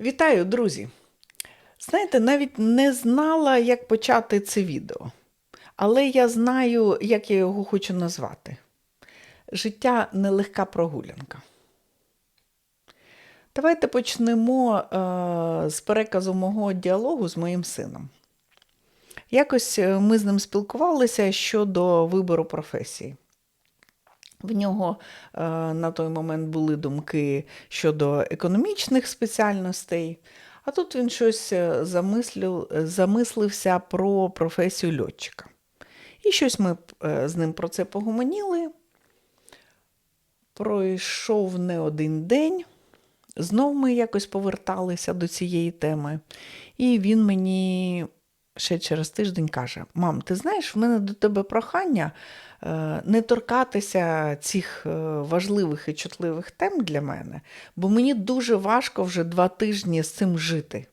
Вітаю, друзі! Знаєте, навіть не знала, як почати це відео, але я знаю, як я його хочу назвати. Життя нелегка прогулянка. Давайте почнемо е, з переказу мого діалогу з моїм сином. Якось е, ми з ним спілкувалися щодо вибору професії. В нього е, на той момент були думки щодо економічних спеціальностей, а тут він щось е, замислив, замислився про професію льотчика. І щось ми е, з ним про це погомоніли. Пройшов не один день. Знов ми якось поверталися до цієї теми. І він мені ще через тиждень каже: Мам, ти знаєш, в мене до тебе прохання е, не торкатися цих е, важливих і чутливих тем для мене, бо мені дуже важко вже два тижні з цим жити.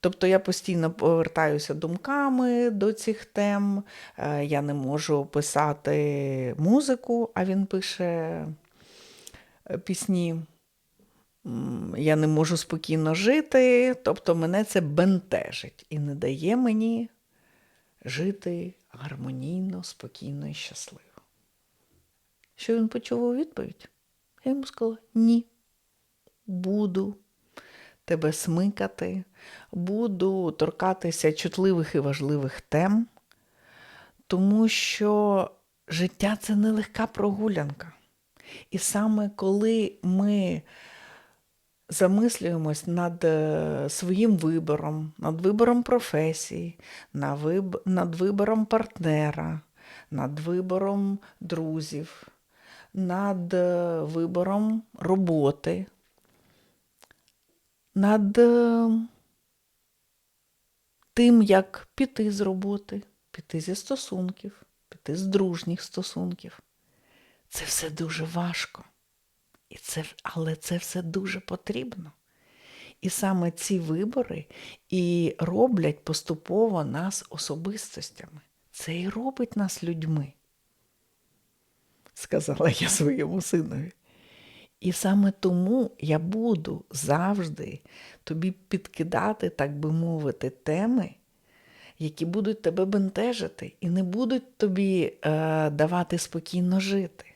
Тобто я постійно повертаюся думками до цих тем, е, я не можу писати музику, а він пише пісні. Я не можу спокійно жити, тобто мене це бентежить і не дає мені жити гармонійно, спокійно і щасливо. Що він почув у відповідь? Я йому сказала: ні, буду тебе смикати, буду торкатися чутливих і важливих тем, тому що життя це нелегка прогулянка. І саме коли ми замислюємось над е, своїм вибором, над вибором професії, над вибором партнера, над вибором друзів, над е, вибором роботи, над е, тим, як піти з роботи, піти зі стосунків, піти з дружніх стосунків. Це все дуже важко. І це, але це все дуже потрібно. І саме ці вибори і роблять поступово нас особистостями. Це і робить нас людьми, сказала я своєму синові. І саме тому я буду завжди тобі підкидати, так би мовити, теми, які будуть тебе бентежити і не будуть тобі е, давати спокійно жити.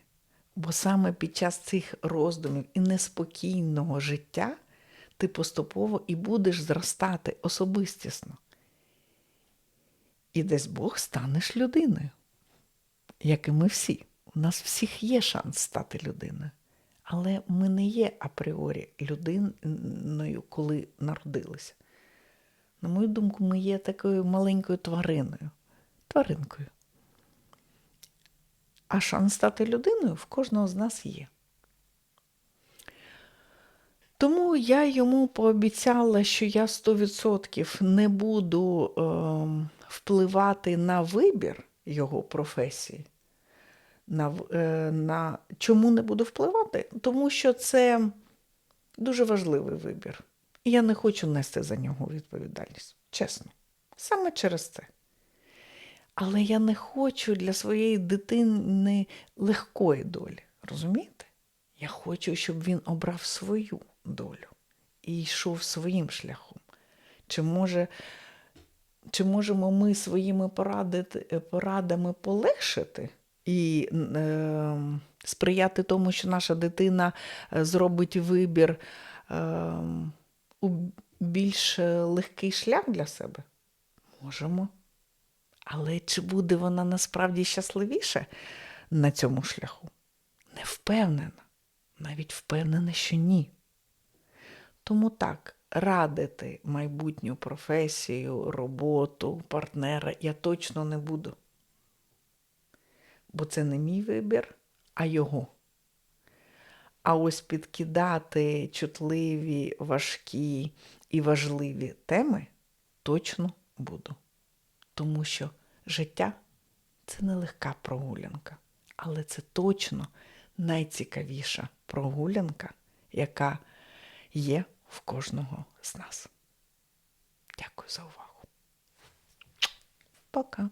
Бо саме під час цих роздумів і неспокійного життя ти поступово і будеш зростати особистісно. І десь Бог станеш людиною, як і ми всі. У нас всіх є шанс стати людиною. Але ми не є апріорі людиною, коли народилися. На мою думку, ми є такою маленькою твариною, тваринкою. А шанс стати людиною в кожного з нас є. Тому я йому пообіцяла, що я 100% не буду е, впливати на вибір його професії. На, е, на... Чому не буду впливати? Тому що це дуже важливий вибір. І я не хочу нести за нього відповідальність. Чесно. Саме через це. Але я не хочу для своєї дитини легкої долі. Розумієте? Я хочу, щоб він обрав свою долю і йшов своїм шляхом. Чи, може, чи можемо ми своїми поради, порадами полегшити і е, сприяти тому, що наша дитина е, зробить вибір е, у більш легкий шлях для себе? Можемо. Але чи буде вона насправді щасливіша на цьому шляху? Не впевнена. Навіть впевнена, що ні. Тому так, радити майбутню професію, роботу, партнера я точно не буду. Бо це не мій вибір, а його. А ось підкидати чутливі, важкі і важливі теми точно буду. Тому що життя це не легка прогулянка, але це точно найцікавіша прогулянка, яка є в кожного з нас. Дякую за увагу. Пока.